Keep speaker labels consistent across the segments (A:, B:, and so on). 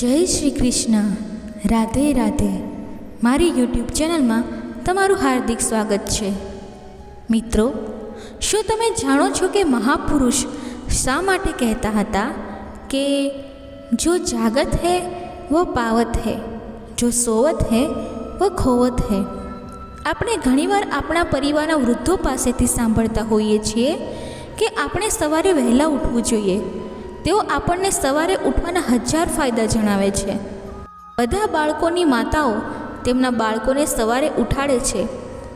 A: જય શ્રી કૃષ્ણ. રાધે રાધે. મારી યુટ્યુબ ચેનલમાં તમારું હાર્દિક સ્વાગત છે. મિત્રો, શું તમે જાણો છો કે મહાપુરુષ શા માટે કહેતા હતા કે જો જાગત હૈ, વો પાવત હૈ. જો સોવત હૈ, વો ખોવત હૈ. આપણે ઘણીવાર આપણા પરિવારના વૃદ્ધો પાસેથી સાંભળતા હોઈએ છીએ કે આપણે સવારે વહેલા ઉઠવું જોઈએ. તેઓ આપણને સવારે ઉઠવાના હજાર ફાયદા જણાવે છે. બધા બાળકોની માતાઓ તેમના બાળકોને સવારે ઉઠાડે છે,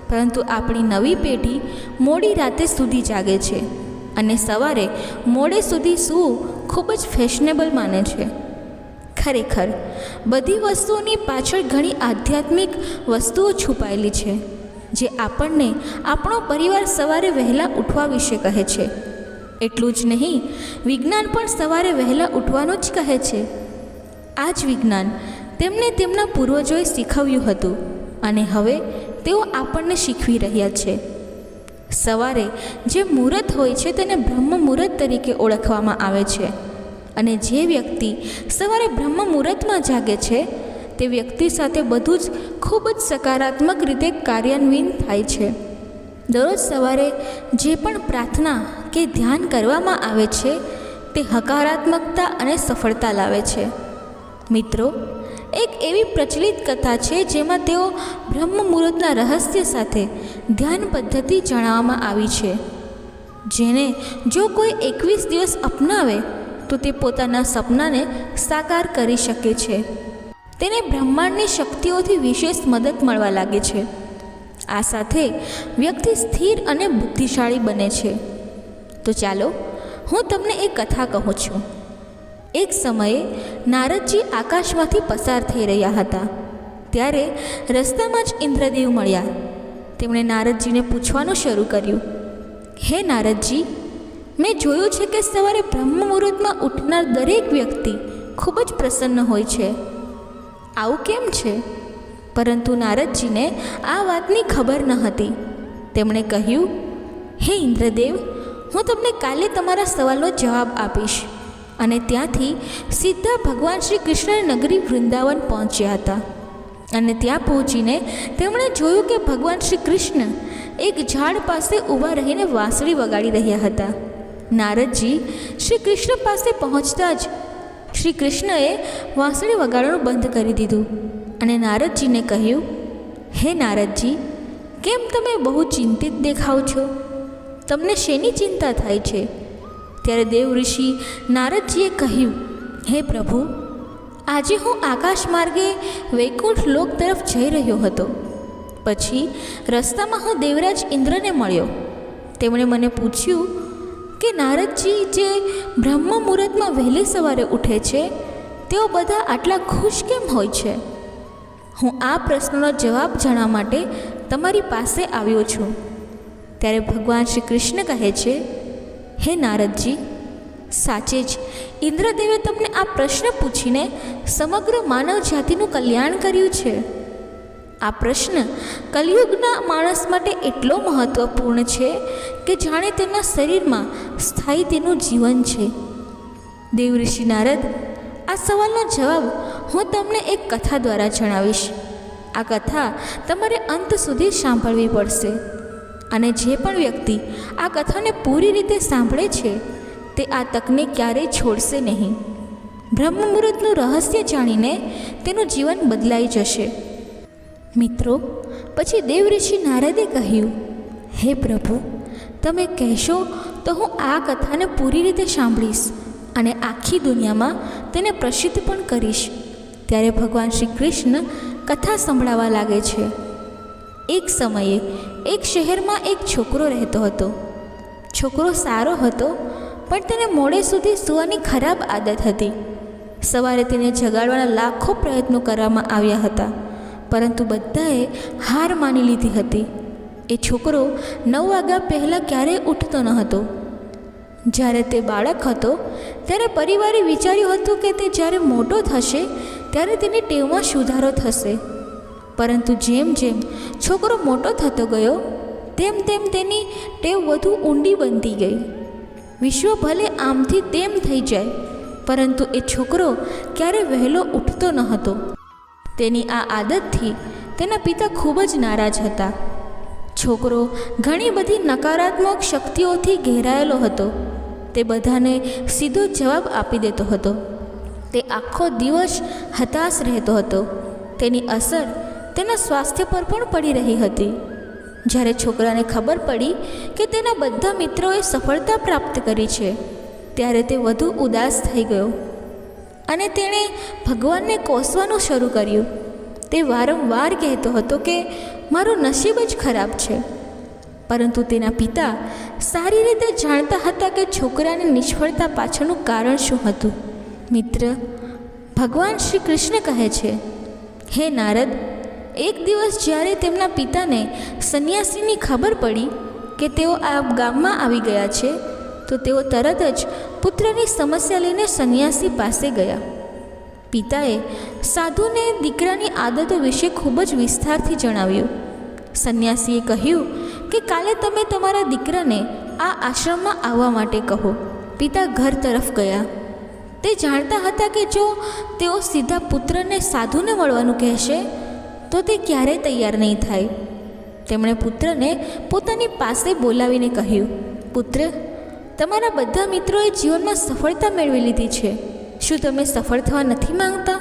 A: પરંતુ આપણી નવી પેઢી મોડી રાતે સુધી જાગે છે અને સવારે મોડે સુધી સૂવું ખૂબ જ ફેશનેબલ માને છે. ખરેખર, બધી વસ્તુઓની પાછળ ઘણી આધ્યાત્મિક વસ્તુઓ છુપાયેલી છે, જે આપણને આપણો પરિવાર સવારે વહેલા ઉઠવા વિશે કહે છે. એટલું જ નહીં, વિજ્ઞાન પણ સવારે વહેલા ઉઠવાનું જ કહે છે. આ જ વિજ્ઞાન તેમને તેમના પૂર્વજોએ શીખવ્યું હતું અને હવે તેઓ આપણને શીખવી રહ્યા છે. સવારે જે મુહૂર્ત હોય છે તેને બ્રહ્મ મુહૂર્ત તરીકે ઓળખવામાં આવે છે અને જે વ્યક્તિ સવારે બ્રહ્મ મુહૂર્તમાં જાગે છે તે વ્યક્તિ સાથે બધું જ ખૂબ જ સકારાત્મક રીતે કાર્યાન્વિત થાય છે. દરરોજ સવારે જે પણ પ્રાર્થના કે ધ્યાન કરવામાં આવે છે, તે હકારાત્મકતા અને સફળતા લાવે છે. મિત્રો, એક એવી પ્રચલિત કથા છે જેમાં તેઓ બ્રહ્મ મુહૂર્તના રહસ્ય સાથે ધ્યાન પદ્ધતિ જણાવવામાં આવી છે. જેને જો કોઈ એકવીસ દિવસ અપનાવે, તો તે પોતાના સપનાને સાકાર કરી શકે છે. તેને બ્રહ્માંડની શક્તિઓથી વિશેષ મદદ મળવા લાગે છે. આ સાથે વ્યક્તિ સ્થિર અને બુદ્ધિશાળી બને છે. તો ચાલો હું તમને એક કથા કહું છું. એક સમયે નારદજી આકાશમાંથી પસાર થઈ રહ્યા હતા. ત્યારે રસ્તામાં જ ઇન્દ્રદેવ મળ્યા. તેમણે નારદજીને પૂછવાનું શરૂ કર્યું. હે નારદજી, મેં જોયું છે કે સવારે બ્રહ્મ મુહૂર્તમાં ઉઠનાર દરેક વ્યક્તિ ખૂબ જ પ્રસન્ન હોય છે. આવું કેમ છે? પરંતુ નારદજીને આ વાતની ખબર ન હતી. તેમણે કહ્યું, હે ઇન્દ્રદેવ, હું તમને કાલે તમારા સવાલનો જવાબ આપીશ. અને ત્યાંથી સીધા ભગવાન શ્રી કૃષ્ણ નગરી વૃંદાવન પહોંચ્યા હતા. અને ત્યાં પહોંચીને તેમણે જોયું કે ભગવાન શ્રી કૃષ્ણ એક ઝાડ પાસે ઊભા રહીને વાંસળી વગાડી રહ્યા હતા. નારદજી શ્રી કૃષ્ણ પાસે પહોંચતા જ શ્રી કૃષ્ણએ વાંસળી વગાડવાનું બંધ કરી દીધું. અને નારદજીને કહ્યું, હે નારદજી, કેમ તમે બહુ ચિંતિત દેખાવ છો? તમને શેની ચિંતા થાય છે? ત્યારે દેવ ઋષિ નારદજીએ કહ્યું, હે પ્રભુ, આજે હું આકાશ માર્ગે વૈકુંઠ લોક તરફ જઈ રહ્યો હતો. પછી રસ્તામાં હું દેવરાજ ઇન્દ્રને મળ્યો. તેમણે મને પૂછ્યું કે નારદજી જે બ્રહ્મ મુહૂર્તમાં વહેલી સવારે ઉઠે છે, તેઓ બધા આટલા ખુશ કેમ હોય છે? હું આ પ્રશ્નનો જવાબ જાણવા માટે તમારી પાસે આવ્યો છું. ત્યારે ભગવાન શ્રી કૃષ્ણ કહે છે, હે નારદજી, સાચે જ ઇન્દ્રદેવે તમને આ પ્રશ્ન પૂછીને સમગ્ર માનવ જાતિનું કલ્યાણ કર્યું છે. આ પ્રશ્ન કલયુગના માણસ માટે એટલો મહત્વપૂર્ણ છે કે જાણે તેના શરીરમાં સ્થાયી તેનું જીવન છે. દેવ ઋષિ નારદ આ સવાલનો જવાબ હું તમને એક કથા દ્વારા જણાવીશ. આ કથા તમારે અંત સુધી સાંભળવી પડશે. અને જે પણ વ્યક્તિ આ કથાને પૂરી રીતે સાંભળે છે, તે આ તકને ક્યારેય છોડશે નહીં. બ્રહ્મ મુહૂર્તનું રહસ્ય જાણીને તેનું જીવન બદલાઈ જશે. મિત્રો, પછી દેવઋષિ નારદે કહ્યું, હે પ્રભુ, તમે કહેશો તો હું આ કથાને પૂરી રીતે સાંભળીશ. અને આખી દુનિયામાં તેને પ્રસિદ્ધ પણ કરીશ. ત્યારે ભગવાન શ્રી કૃષ્ણ કથા સંભળાવા લાગે છે. એક સમયે એક શહેરમાં એક છોકરો રહેતો હતો. છોકરો સારો હતો, પણ તેને મોડે સુધી સૂવાની ખરાબ આદત હતી. સવારે તેને જગાડવાના લાખો પ્રયત્નો કરવામાં આવ્યા હતા, પરંતુ બધાએ હાર માની લીધી હતી. એ છોકરો નવ વાગ્યા પહેલાં ક્યારેય ઉઠતો ન હતો. જ્યારે તે બાળક હતો, ત્યારે પરિવારે વિચાર્યું હતું કે તે જ્યારે મોટો થશે, ત્યારે તેની ટેવમાં સુધારો થશે. પરંતુ જેમ જેમ છોકરો મોટો થતો ગયો, તેમ તેમ તેની ટેવ વધુ ઊંડી બનતી ગઈ. વિશ્વ ભલે આમથી તેમ થઈ જાય, પરંતુ એ છોકરો ક્યારે વહેલો ઉઠતો ન હતો. તેની આ આદતથી તેના પિતા ખૂબ જ નારાજ હતા. છોકરો ઘણી બધી નકારાત્મક શક્તિઓથી ઘેરાયેલો હતો. તે બધાને સીધો જવાબ આપી દેતો હતો. તે આખો દિવસ હતાશ રહેતો હતો. તેની અસર તેના સ્વાસ્થ્ય પર પણ પડી રહી હતી. જ્યારે છોકરાને ખબર પડી કે તેના બધા મિત્રોએ સફળતા પ્રાપ્ત કરી છે, ત્યારે તે વધુ ઉદાસ થઈ ગયો. અને તેણે ભગવાનને કોસવાનું શરૂ કર્યું. તે વારંવાર કહેતો હતો કે મારું નસીબ જ ખરાબ છે. પરંતુ તેના પિતા સારી રીતે જાણતા હતા કે છોકરાની નિષ્ફળતા પાછળનું કારણ શું હતું. મિત્ર, ભગવાન શ્રી કૃષ્ણ કહે છે, હે નારદ, એક દિવસ જ્યારે તેમના પિતાને સંન્યાસીની ખબર પડી કે તેઓ આ ગામમાં આવી ગયા છે, તો તેઓ તરત જ પુત્રની સમસ્યા લઈને સંન્યાસી પાસે ગયા. પિતાએ સાધુને દીકરાની આદતો વિશે ખૂબ જ વિસ્તારથી જણાવ્યું. સંન્યાસીએ કહ્યું કે કાલે તમે તમારા દીકરાને આ આશ્રમમાં આવવા માટે કહો. પિતા ઘર તરફ ગયા. તે જાણતા હતા કે જો તેઓ સીધા પુત્રને સાધુને મળવાનું કહેશે, તો તે ક્યારેય તૈયાર નહીં થાય. તેમણે પુત્રને પોતાની પાસે બોલાવીને કહ્યું, પુત્ર, તમારા બધા મિત્રોએ જીવનમાં સફળતા મેળવી લીધી છે. શું તમે સફળ થવા નથી માંગતા?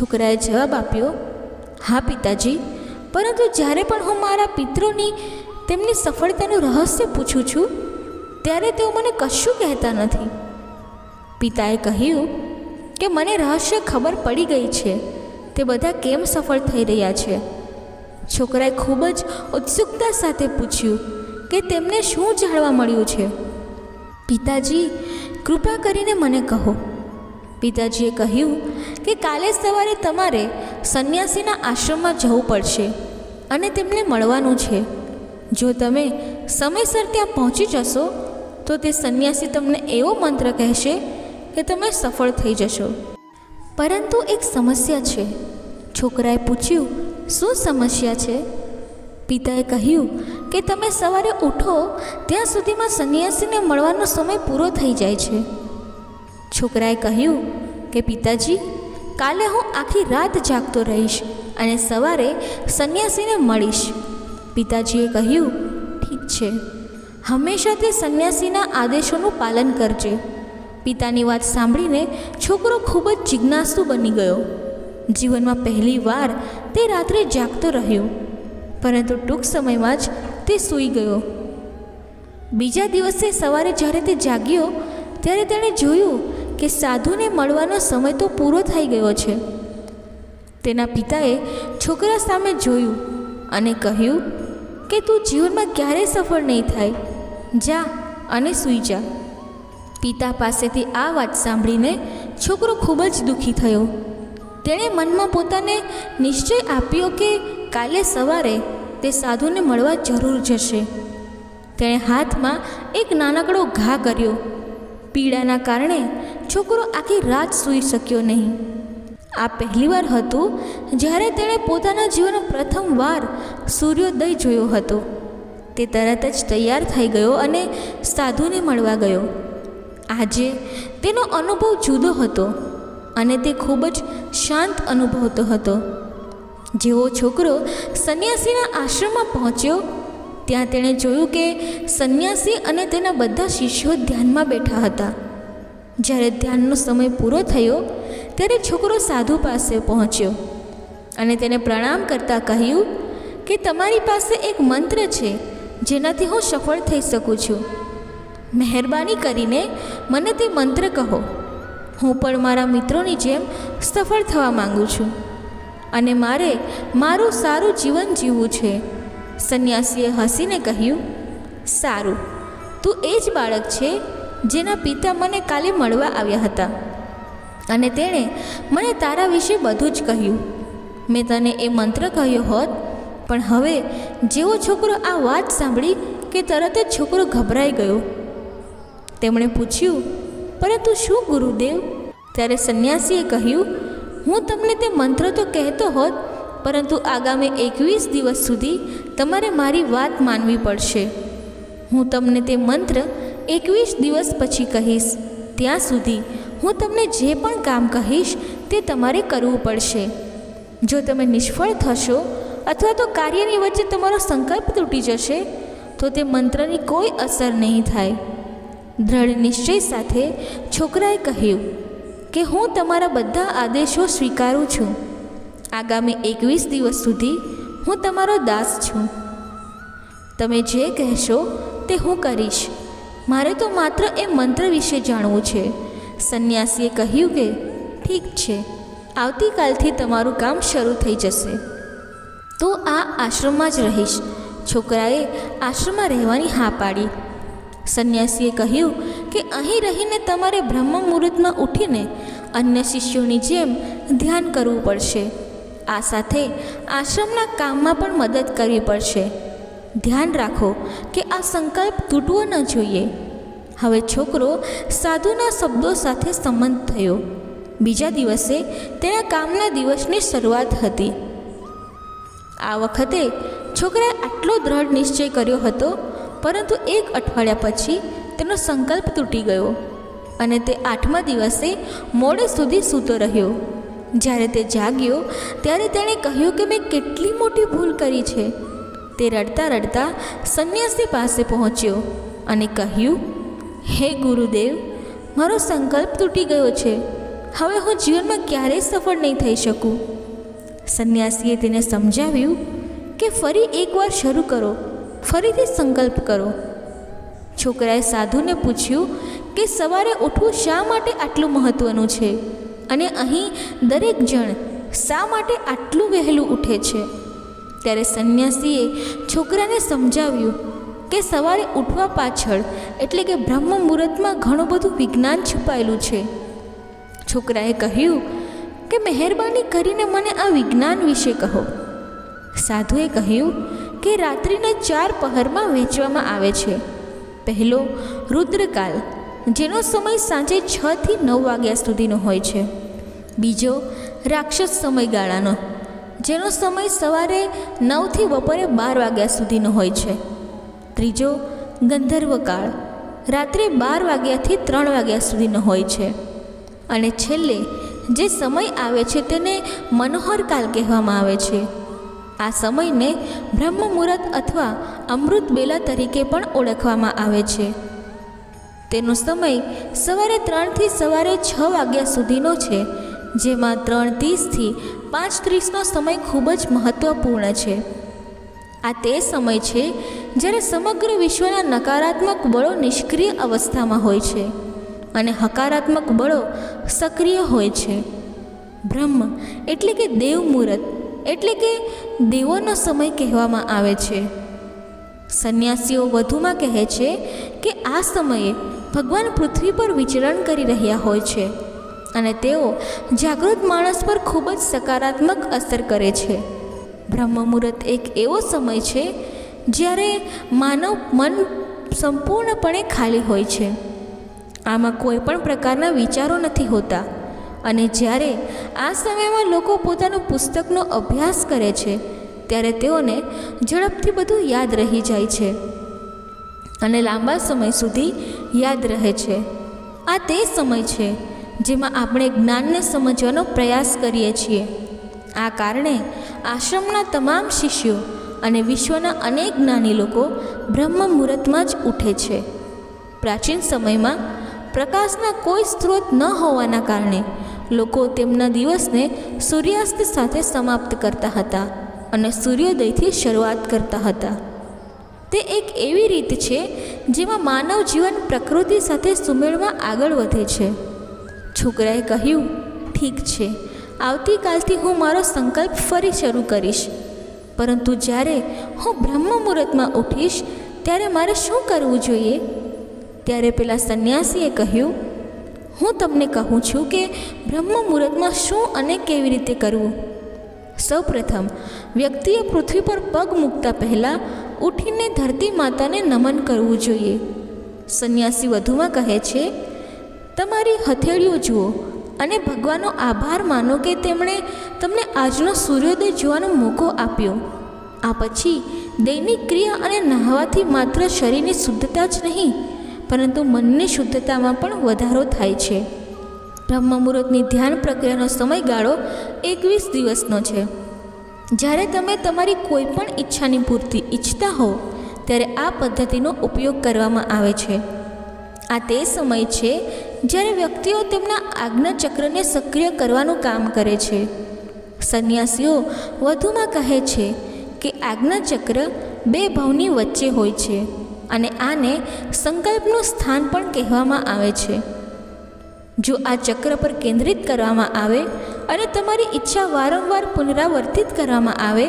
A: છોકરાએ જવાબ આપ્યો, હા, પિતાજી. પરંતુ જ્યારે પણ હું મારા પિત્રોની તેમની સફળતાનું રહસ્ય પૂછું છું, ત્યારે તેઓ મને કશું કહેતા નથી. પિતાએ કહ્યું કે, મને રહસ્ય ખબર પડી ગઈ છે. તે બધા કેમ સફળ થઈ રહ્યા છે? છોકરાએ ખૂબ જ ઉત્સુકતા સાથે પૂછ્યું કે, તેમને શું જાણવા મળ્યું છે? પિતાજી, કૃપા કરીને મને કહો. પિતાજીએ કહ્યું કે કાલે સવારે તમારે સંન્યાસીના આશ્રમમાં જવું પડશે અને તેમને મળવાનું છે. જો તમે સમયસર ત્યાં પહોંચી જશો, તો તે સંન્યાસી તમને એવો મંત્ર કહેશે કે તમે સફળ થઈ જશો. પરંતુ એક સમસ્યા છે. છોકરાએ પૂછ્યું, શું સમસ્યા છે? પિતાએ કહ્યું કે, તમે સવારે ઉઠો, ત્યાં સુધીમાં સંન્યાસીને મળવાનો સમય પૂરો થઈ જાય છે. છોકરાએ કહ્યું કે, પિતાજી, કાલે હું આખી રાત જાગતો રહીશ અને સવારે સંન્યાસીને મળીશ. પિતાજીએ કહ્યું, ઠીક છે. હંમેશા તે સંન્યાસીના આદેશોનું પાલન કરજે. પિતાની વાત સાંભળીને છોકરો ખૂબ જ જિજ્ઞાસુ બની ગયો. જીવનમાં પહેલી વાર તે રાત્રે જાગતો રહ્યો, પરંતુ ટૂંક સમયમાં જ તે સૂઈ ગયો. બીજા દિવસે સવારે જ્યારે તે જાગ્યો, ત્યારે તેણે જોયું કે સાધુને મળવાનો સમય તો પૂરો થઈ ગયો છે. તેના પિતાએ છોકરા સામે જોયું અને કહ્યું કે તું જીવનમાં ક્યારેય સફળ નહીં થાય. જા અને સૂઈ જા. પિતા પાસેથી આ વાત સાંભળીને છોકરો ખૂબ જ દુઃખી થયો. તેણે મનમાં પોતાને નિશ્ચય આપ્યો કે કાલે સવારે તે સાધુને મળવા જરૂર જશે. તેણે હાથમાં એક નાનકડો ઘા કર્યો. પીડાના કારણે છોકરો આખી રાત સૂઈ શક્યો નહીં. આ પહેલીવાર હતું જ્યારે તેણે પોતાના જીવનનો પ્રથમવાર સૂર્યોદય જોયો હતો. તે તરત જ તૈયાર થઈ ગયો અને સાધુને મળવા ગયો. આજે તેનો અનુભવ જુદો હતો અને તે ખૂબ જ શાંત અનુભવતો હતો. જેવો છોકરો સંન્યાસીના આશ્રમમાં પહોંચ્યો, ત્યાં તેણે જોયું કે સંન્યાસી અને તેના બધા શિષ્યો ધ્યાનમાં બેઠા હતા. જ્યારે ધ્યાનનો સમય પૂરો થયો, ત્યારે છોકરો સાધુ પાસે પહોંચ્યો અને તેને પ્રણામ કરતાં કહ્યું કે તમારી પાસે એક મંત્ર છે, જેનાથી હું સફળ થઈ શકું છું. મહેરબાની કરીને મને તે મંત્ર કહો. હું પણ મારા મિત્રોની જેમ સફળ થવા માગું છું અને મારે મારું સારું જીવન જીવવું છે. સંન્યાસીએ હસીને કહ્યું, સારું, તું એ જ બાળક છે જેના પિતા મને કાલે મળવા આવ્યા હતા. અને તેણે મને તારા વિશે બધું જ કહ્યું. મેં તને એ મંત્ર કહ્યો હોત, પણ હવે જેવો છોકરો આ વાત સાંભળી કે તરત જ છોકરો ગભરાઈ ગયો. તેમણે પૂછ્યું, પરંતુ શું ગુરુદેવ? ત્યારે સંન્યાસીએ કહ્યું, હું તમને તે મંત્ર તો કહેતો હોત, પરંતુ આગામી એકવીસ દિવસ સુધી તમારે મારી વાત માનવી પડશે. હું તમને તે મંત્ર એકવીસ દિવસ પછી કહીશ, ત્યાં સુધી હું તમને જે પણ કામ કહીશ તે તમારે કરવું પડશે. જો તમે નિષ્ફળ થશો અથવા તો કાર્યની વચ્ચે તમારો સંકલ્પ તૂટી જશે, તો તે મંત્રની કોઈ અસર નહીં થાય. દ્રઢ નિશ્ચય સાથે છોકરાએ કહ્યું કે, હું તમારા બધા આદેશો સ્વીકારું છું. આગામી એકવીસ દિવસ સુધી હું તમારો દાસ છું. તમે જે કહેશો તે હું કરીશ. મારે તો માત્ર એ મંત્ર વિશે જાણવું છે. સંન્યાસીએ કહ્યું કે, ઠીક છે, આવતીકાલથી તમારું કામ શરૂ થઈ જશે. તો આ આશ્રમમાં જ રહીશ. છોકરાએ આશ્રમમાં રહેવાની હા પાડી. સંન્યાસીએ કહ્યું કે, અહીં રહીને તમારે બ્રહ્મ મુહૂર્તમાં ઉઠીને અન્ય શિષ્યોની જેમ ધ્યાન કરવું પડશે. આ સાથે આશ્રમના કામમાં પણ મદદ કરવી પડશે. ધ્યાન રાખો કે આ સંકલ્પ તૂટવો ન જોઈએ. હવે છોકરો સાધુના શબ્દો સાથે સંમત થયો. બીજા દિવસે તેના કામના દિવસની શરૂઆત હતી. આ વખતે છોકરાએ આટલો દ્રઢ નિશ્ચય કર્યો હતો, પરંતુ એક અઠવાડિયા પછી તેનો સંકલ્પ તૂટી ગયો અને તે આઠમા દિવસે મોડે સુધી સૂતો રહ્યો. જ્યારે તે જાગ્યો, ત્યારે તેણે કહ્યું કે મેં કેટલી મોટી ભૂલ કરી છે. તે રડતા રડતા સંન્યાસી પાસે પહોંચ્યો અને કહ્યું, હે ગુરુદેવ, મારો સંકલ્પ તૂટી ગયો છે. હવે હું જીવનમાં ક્યારેય સફળ નહીં થઈ શકું. સંન્યાસીએ તેને સમજાવ્યું કે ફરી એકવાર શરૂ કરો, ફરીથી સંકલ્પ કરો. છોકરાએ સાધુને પૂછ્યું કે સવારે ઉઠવું શા માટે આટલું મહત્ત્વનું છે? અને અહીં દરેક જણ શા માટે આટલું વહેલું ઉઠે છે? ત્યારે સંન્યાસીએ છોકરાને સમજાવ્યું કે સવારે ઉઠવા પાછળ, એટલે કે બ્રહ્મ મુહૂર્તમાં ઘણું બધું વિજ્ઞાન છુપાયેલું છે. છોકરાએ કહ્યું કે મહેરબાની કરીને મને આ વિજ્ઞાન વિશે કહો. સાધુએ કહ્યું કે રાત્રિના ચાર પહરમાં વહેંચવામાં આવે છે. પહેલો, રુદ્રકાલ, જેનો સમય સાંજે છથી નવ વાગ્યા સુધીનો હોય છે. બીજો, રાક્ષસ સમયગાળાનો. જેનો સમય સવારે નવથી બપોરે બાર વાગ્યા સુધીનો હોય છે. ત્રીજો ગંધર્વકાળ રાત્રે બાર વાગ્યાથી ત્રણ વાગ્યા સુધીનો હોય છે. અને છેલ્લે, જે સમય આવે છે તેને મનોહર કાલ કહેવામાં આવે છે. આ સમયને બ્રહ્મ મુહૂર્ત અથવા અમૃત બેલા તરીકે પણ ઓળખવામાં આવે છે. તેનો સમય સવારે ત્રણથી સવારે છ વાગ્યા સુધીનો છે, જેમાં ત્રણ ત્રીસથી પાંચ ત્રીસનો સમય ખૂબ જ મહત્ત્વપૂર્ણ છે. આ તે સમય છે જ્યારે સમગ્ર વિશ્વના નકારાત્મક બળો નિષ્ક્રિય અવસ્થામાં હોય છે અને હકારાત્મક બળો સક્રિય હોય છે. બ્રહ્મ એટલે કે દેવ મુહૂર્ત એટલે કે દેવોનો સમય કહેવામાં આવે છે. સંન્યાસીઓ વધુમાં કહે છે કે આ સમયે ભગવાન પૃથ્વી પર વિચરણ કરી રહ્યા હોય છે. અને તેઓ જાગૃત માણસ પર ખૂબ જ સકારાત્મક અસર કરે છે. બ્રહ્મ મુહૂર્ત એક એવો સમય છે જ્યારે માનવ મન સંપૂર્ણપણે ખાલી હોય છે. આમાં કોઈ પણ પ્રકારના વિચારો નથી હોતા અને જ્યારે આ સમયમાં લોકો પોતાનું પુસ્તકનો અભ્યાસ કરે છે, ત્યારે તેઓને ઝડપથી બધું યાદ રહી જાય છે અને લાંબા સમય સુધી યાદ રહે છે. આ તે સમય છે જેમાં આપણે જ્ઞાનને સમજવાનો પ્રયાસ કરીએ છીએ. આ કારણે આશ્રમના તમામ શિષ્યો અને વિશ્વના અનેક જ્ઞાની લોકો બ્રહ્મ મુહૂર્તમાં જ ઉઠે છે. પ્રાચીન સમયમાં પ્રકાશના કોઈ સ્ત્રોત ન હોવાના કારણે લોકો તેમના દિવસને સૂર્યાસ્ત સાથે સમાપ્ત કરતા હતા અને સૂર્યોદયથી શરૂઆત કરતા હતા. તે એક એવી રીત છે જેમાં માનવ જીવન પ્રકૃતિ સાથે સુમેળમાં આગળ વધે છે. છોકરાએ કહ્યું, ઠીક છે. આવતીકાલથી હું મારો સંકલ્પ ફરી શરૂ કરીશ. પરંતુ જ્યારે હું બ્રહ્મ મુહૂર્તમાં ઉઠીશ, ત્યારે મારે શું કરવું જોઈએ? ત્યારે પેલા સંન્યાસીએ કહ્યું, હું તમને કહું છું કે બ્રહ્મ મુહૂર્તમાં શું અને કેવી રીતે કરવું? સૌપ્રથમ, વ્યક્તિએ પૃથ્વી પર પગ મૂકતા પહેલાં ઉઠીને ધરતી માતાને નમન કરવું જોઈએ. સંન્યાસી વધુમાં કહે છે તમારી હથેળીઓ જુઓ અને ભગવાનનો આભાર માનો કે તેમણે તમને આજનો સૂર્યોદય જોવાનો મોકો આપ્યો. આ પછી દૈનિક ક્રિયા અને નહાવાથી માત્ર શરીરની શુદ્ધતા જ નહીં, પરંતુ મનની શુદ્ધતામાં પણ વધારો થાય છે. બ્રહ્મ મુહૂર્તની ધ્યાન પ્રક્રિયાનો સમયગાળો એકવીસ દિવસનો છે. જ્યારે તમે તમારી કોઈ પણ ઈચ્છાની પૂર્તિ ઈચ્છતા હો, ત્યારે આ પદ્ધતિનો ઉપયોગ કરવામાં આવે છે. આ તે સમય છે જ્યારે વ્યક્તિઓ તેમના આજ્ઞાચક્રને સક્રિય કરવાનું કામ કરે છે. સંન્યાસીઓ વધુમાં કહે છે કે આજ્ઞાચક્ર બે ભાવની વચ્ચે હોય છે અને આને સંકલ્પનું સ્થાન પણ કહેવામાં આવે છે. જો આ ચક્ર પર કેન્દ્રિત કરવામાં આવે અને તમારી ઈચ્છા વારંવાર પુનરાવર્તિત કરવામાં આવે,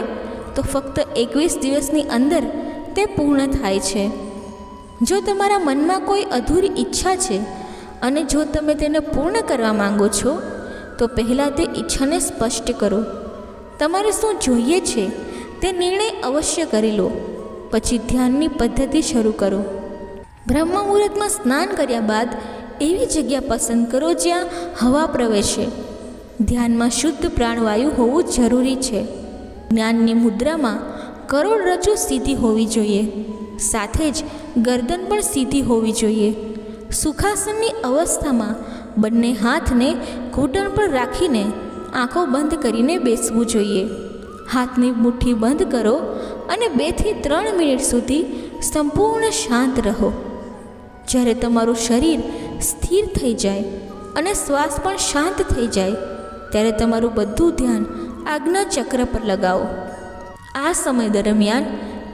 A: તો ફક્ત એકવીસ દિવસની અંદર તે પૂર્ણ થાય છે. જો તમારા મનમાં કોઈ અધૂરી ઈચ્છા છે અને જો તમે તેને પૂર્ણ કરવા માંગો છો, તો પહેલાં તે ઈચ્છાને સ્પષ્ટ કરો. તમારે શું જોઈએ છે તે નિર્ણય અવશ્ય કરી લો, પછી ધ્યાનની પદ્ધતિ શરૂ કરો. બ્રહ્મ મુહૂર્તમાં સ્નાન કર્યા બાદ એવી જગ્યા પસંદ કરો જ્યાં હવા પ્રવેશે. ધ્યાનમાં શુદ્ધ પ્રાણવાયુ હોવું જરૂરી છે. જ્ઞાનની મુદ્રામાં કરોડરજ્જુ સીધી હોવી જોઈએ. સાથે જ ગરદન પણ સીધી હોવી જોઈએ. સુખાસનની અવસ્થામાં બંને હાથને ઘૂંટણ પર રાખીને આંખો બંધ કરીને બેસવું જોઈએ. હાથની મુઠ્ઠી બંધ કરો અને બેથી ત્રણ મિનિટ સુધી સંપૂર્ણ શાંત રહો. જ્યારે તમારું શરીર સ્થિર થઈ જાય અને શ્વાસ પણ શાંત થઈ જાય, ત્યારે તમારું બધું ધ્યાન આજ્ઞા ચક્ર પર લગાવો. આ સમય દરમિયાન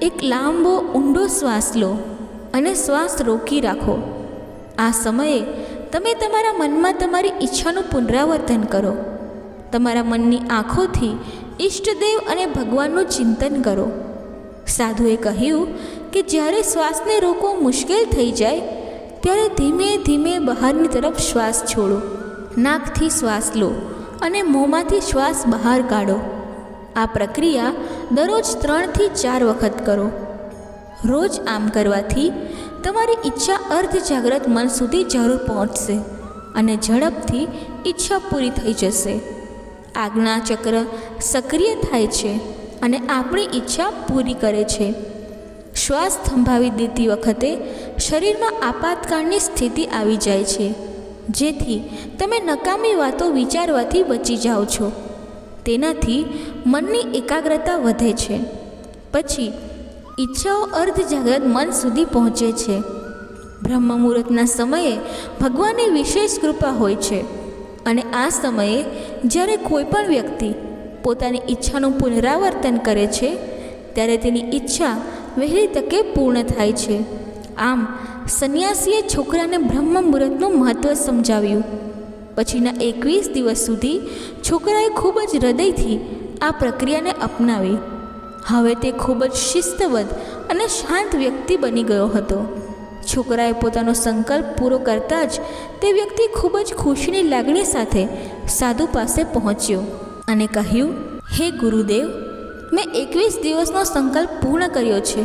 A: એક લાંબો ઊંડો શ્વાસ લો અને શ્વાસ રોકી રાખો. આ સમયે તમે તમારા મનમાં તમારી ઈચ્છાનું પુનરાવર્તન કરો. તમારા મનની આંખોથી ઈષ્ટદેવ અને ભગવાનનું ચિંતન કરો. સાધુએ કહ્યું કે જ્યારે શ્વાસને રોકવો મુશ્કેલ થઈ જાય, ત્યારે ધીમે ધીમે બહારની તરફ શ્વાસ છોડો. નાકથી શ્વાસ લો અને મોંમાંથી શ્વાસ બહાર કાઢો. આ પ્રક્રિયા દરરોજ ત્રણથી ચાર વખત કરો. રોજ આમ કરવાથી તમારી ઈચ્છા અર્ધ જાગ્રત મન સુધી જરૂર પહોંચશે અને ઝડપથી ઈચ્છા પૂરી થઈ જશે. આજ્ઞા ચક્ર સક્રિય થાય છે અને આપણી ઈચ્છા પૂરી કરે છે. શ્વાસ થંભાવી દેતી વખતે શરીરમાં આપાતકાળની સ્થિતિ આવી જાય છે, જેથી તમે નકામી વાતો વિચારવાથી બચી જાઓ છો. તેનાથી મનની એકાગ્રતા વધે છે. પછી ઈચ્છાઓ અર્ધ જાગ્રત મન સુધી પહોંચે છે. બ્રહ્મ મુહૂર્તના સમયે ભગવાનની વિશેષ કૃપા હોય છે અને આ સમયે જ્યારે કોઈ પણ વ્યક્તિ પોતાની ઈચ્છાનું પુનરાવર્તન કરે છે, ત્યારે તેની ઈચ્છા વહેલી તકે પૂર્ણ થાય છે. આમ, સંન્યાસીએ છોકરાને બ્રહ્મ મુહૂર્તનું મહત્ત્વ સમજાવ્યું. પછીના એકવીસ દિવસ સુધી છોકરાએ ખૂબ જ હૃદયથી આ પ્રક્રિયાને અપનાવી. હવે તે ખૂબ જ શિસ્તબદ્ધ અને શાંત વ્યક્તિ બની ગયો હતો. છોકરાએ પોતાનો સંકલ્પ પૂરો કરતાં જ તે વ્યક્તિ ખૂબ જ ખુશીની લાગણી સાથે સાધુ પાસે પહોંચ્યો અને કહ્યું, હે ગુરુદેવ, મેં એકવીસ દિવસનો સંકલ્પ પૂર્ણ કર્યો છે.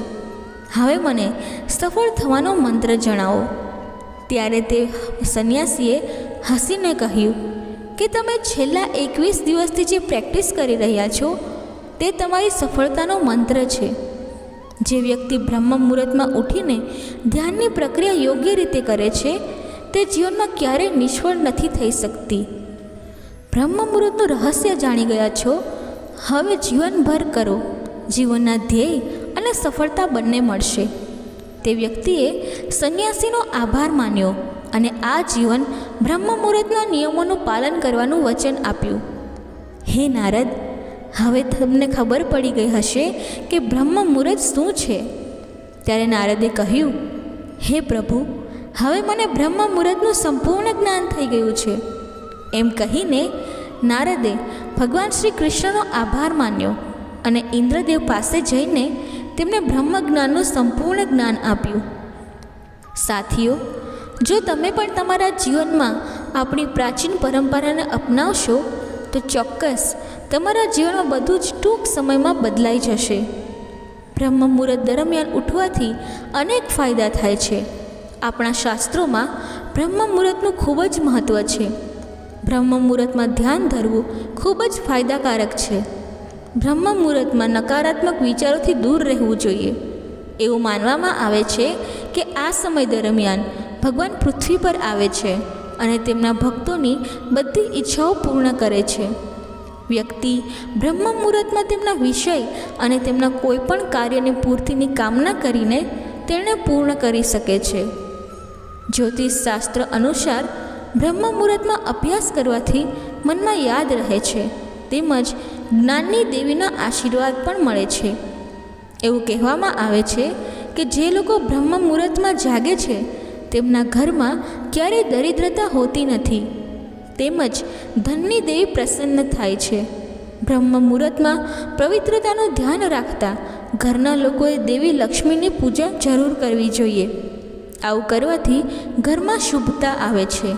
A: હવે મને સફળ થવાનો મંત્ર જણાવો. ત્યારે તે સંન્યાસીએ હસીને કહ્યું, કે તમે છેલ્લા એકવીસ દિવસથી જે પ્રેક્ટિસ કરી રહ્યા છો તે તમારી સફળતાનો મંત્ર છે. જે વ્યક્તિ બ્રહ્મ મુહૂર્તમાં ઉઠીને ધ્યાનની પ્રક્રિયા યોગ્ય રીતે કરે છે, તે જીવનમાં ક્યારેય નિષ્ફળ નથી થઈ શકતી. બ્રહ્મ મુહૂર્તનું રહસ્ય જાણી ગયા છો? હવે જીવનભર કરો. જીવનના ધ્યેય અને સફળતા બંને મળશે. તે વ્યક્તિએ સંન્યાસીનો આભાર માન્યો અને આ જીવન બ્રહ્મ મુહૂર્તના નિયમોનું પાલન કરવાનું વચન આપ્યું. હે નારદ હવે તમને ખબર પડી ગઈ હશે કે બ્રહ્મ મુહૂર્ત શું છે? ત્યારે નારદે કહ્યું, હે પ્રભુ, હવે મને બ્રહ્મ મુહૂર્તનું સંપૂર્ણ જ્ઞાન થઈ ગયું છે. એમ કહીને નારદે ભગવાન શ્રી કૃષ્ણનો આભાર માન્યો અને ઇન્દ્રદેવ પાસે જઈને તેમને બ્રહ્મ જ્ઞાનનું સંપૂર્ણ જ્ઞાન આપ્યું. સાથીઓ, જો તમે પણ તમારા જીવનમાં આપણી પ્રાચીન પરંપરાને અપનાવશો, તો ચોક્કસ તમારા જીવનમાં બધું જ ટૂંક સમયમાં બદલાઈ જશે. બ્રહ્મ મુહૂર્ત દરમિયાન ઉઠવાથી અનેક ફાયદા થાય છે. આપણા શાસ્ત્રોમાં બ્રહ્મ મુહૂર્તનું ખૂબ જ મહત્ત્વ છે. બ્રહ્મ મુહૂર્તમાં ધ્યાન ધરવું ખૂબ જ ફાયદાકારક છે. બ્રહ્મ મુહૂર્તમાં નકારાત્મક વિચારોથી દૂર રહેવું જોઈએ. એવું માનવામાં આવે છે કે આ સમય દરમિયાન ભગવાન પૃથ્વી પર આવે છે અને તેમના ભક્તોની બધી ઈચ્છાઓ પૂર્ણ કરે છે. વ્યક્તિ બ્રહ્મ મુહૂર્તમાં તેમના વિષય અને તેમના કોઈપણ કાર્યની પૂર્તિની કામના કરીને તેને પૂર્ણ કરી શકે છે. જ્યોતિષ શાસ્ત્ર અનુસાર બ્રહ્મ મુહૂર્તમાં અભ્યાસ કરવાથી મનમાં યાદ રહે છે, તેમજ જ્ઞાનની દેવીના આશીર્વાદ પણ મળે છે. એવું કહેવામાં આવે છે કે જે લોકો બ્રહ્મ મુહૂર્તમાં જાગે છે, તેમના ઘરમાં ક્યારેય દરિદ્રતા હોતી નથી. તેમજ ધનની દેવી પ્રસન્ન થાય છે. બ્રહ્મ મુહૂર્તમાં પવિત્રતાનું ધ્યાન રાખતા ઘરના લોકોએ દેવી લક્ષ્મીની પૂજા જરૂર કરવી જોઈએ. આવું કરવાથી ઘરમાં શુભતા આવે છે.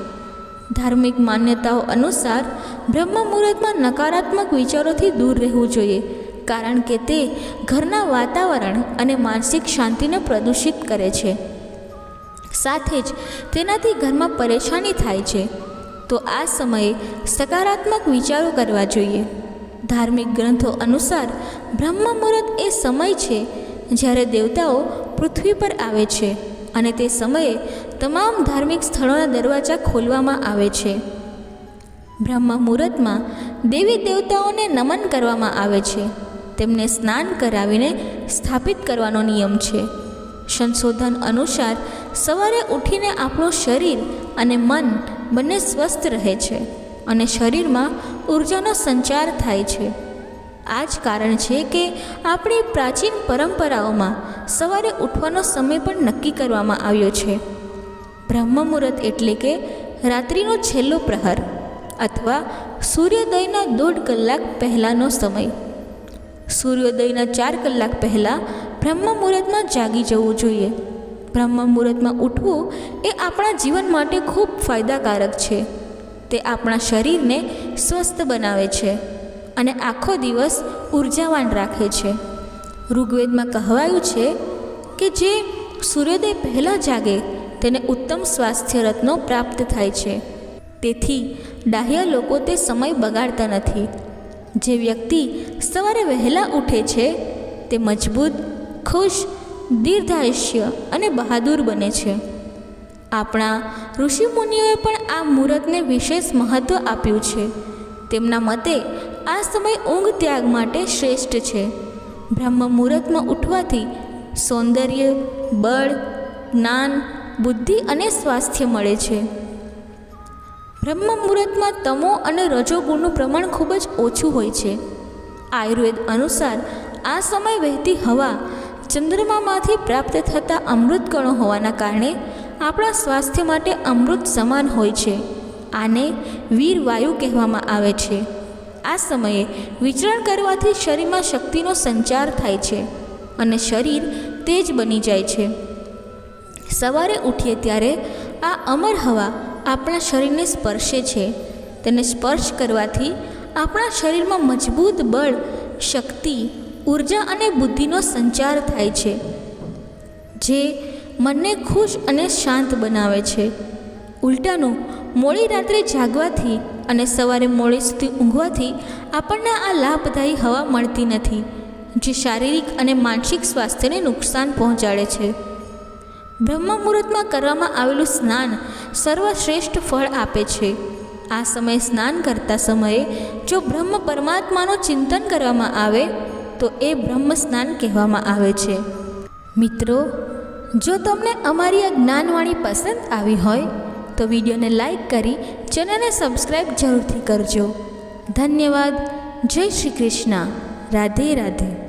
A: ધાર્મિક માન્યતાઓ અનુસાર બ્રહ્મ મુહૂર્તમાં નકારાત્મક વિચારોથી દૂર રહેવું જોઈએ, કારણ કે તે ઘરના વાતાવરણ અને માનસિક શાંતિને પ્રદૂષિત કરે છે. સાથે જ તેનાથી ઘરમાં પરેશાની થાય છે. તો આ સમયે સકારાત્મક વિચારો કરવા જોઈએ. ધાર્મિક ગ્રંથો અનુસાર બ્રહ્મ મુહૂર્ત એ સમય છે જ્યારે દેવતાઓ પૃથ્વી પર આવે છે અને તે સમયે તમામ ધાર્મિક સ્થળોના દરવાજા ખોલવામાં આવે છે. બ્રહ્મ મુહૂર્તમાં દેવી દેવતાઓને નમન કરવામાં આવે છે. તેમને સ્નાન કરાવીને સ્થાપિત કરવાનો નિયમ છે. સંશોધન અનુસાર સવારે ઉઠીને આપણું શરીર અને મન બંને સ્વસ્થ રહે છે અને શરીરમાં ઉર્જાનો સંચાર થાય છે. આ જ કારણ છે કે આપણી પ્રાચીન પરંપરાઓમાં સવારે ઉઠવાનો સમય પણ નક્કી કરવામાં આવ્યો છે. બ્રહ્મ મુહૂર્ત એટલે કે રાત્રિનો છેલ્લો પ્રહર અથવા સૂર્યોદયના દોઢ કલાક પહેલાંનો સમય. સૂર્યોદયના ચાર કલાક પહેલાં બ્રહ્મ મુહૂર્તમાં જાગી જવું જોઈએ. બ્રહ્મ મુહૂર્તમાં ઉઠવું એ આપણા જીવન માટે ખૂબ ફાયદાકારક છે. તે આપણા શરીરને સ્વસ્થ બનાવે છે અને આખો દિવસ ઉર્જાવાન રાખે છે. ઋગ્વેદમાં કહેવાયું છે કે જે સૂર્યોદય પહેલાં જાગે તેને ઉત્તમ સ્વાસ્થ્ય રત્નો પ્રાપ્ત થાય છે. તેથી ડાહ્યા લોકો તે સમય બગાડતા નથી. જે વ્યક્તિ સવારે વહેલા ઉઠે છે તે મજબૂત, ખુશ દીર્ઘાયુષ્ય અને બહાદુર બને છે. આપણા ઋષિમુનિઓએ પણ આ મુહૂર્તને વિશેષ મહત્ત્વ આપ્યું છે. તેમના મતે, આ સમય ઊંઘ ત્યાગ માટે શ્રેષ્ઠ છે. બ્રહ્મ મુહૂર્તમાં ઉઠવાથી સૌંદર્ય, બળ, જ્ઞાન, બુદ્ધિ અને સ્વાસ્થ્ય મળે છે. બ્રહ્મ મુહૂર્તમાં તમો અને રજોગુણનું પ્રમાણ ખૂબ જ ઓછું હોય છે. આયુર્વેદ અનુસાર, આ સમય વહેતી હવા ચંદ્રમામાંથી પ્રાપ્ત થતા અમૃત કણો હોવાના કારણે આપણા સ્વાસ્થ્ય માટે અમૃત સમાન હોય છે. આને વીર વાયુ કહેવામાં આવે છે. આ સમયે વિચરણ કરવાથી શરીરમાં શક્તિનો સંચાર થાય છે અને શરીર તેજ બની જાય છે. સવારે ઉઠીએ ત્યારે આ અમર હવા આપણા શરીરને સ્પર્શે છે. તેને સ્પર્શ કરવાથી આપણા શરીરમાં મજબૂત બળ, શક્તિ ઊર્જા અને બુદ્ધિનો સંચાર થાય છે, જે મનને ખુશ અને શાંત બનાવે છે. ઉલટાનું, મોડી રાત્રે જાગવાથી અને સવારે મોડી સુધી ઊંઘવાથી આપણને આ લાભદાયી હવા મળતી નથી, જે શારીરિક અને માનસિક સ્વાસ્થ્યને નુકસાન પહોંચાડે છે. બ્રહ્મ મુહૂર્તમાં કરવામાં આવેલું સ્નાન સર્વશ્રેષ્ઠ ફળ આપે છે. આ સમયે સ્નાન કરતા સમયે જો બ્રહ્મ પરમાત્માનું ચિંતન કરવામાં આવે તો એ બ્રહ્મ સ્નાન કહેવામાં આવે છે. મિત્રો, જો તમને અમારી આ જ્ઞાનવાણી પસંદ આવી હોય, તો વિડીયોને લાઈક કરી ચેનલને સબસ્ક્રાઈબ જરૂરથી કરજો. ધન્યવાદ. જય શ્રી કૃષ્ણ. રાધે રાધે.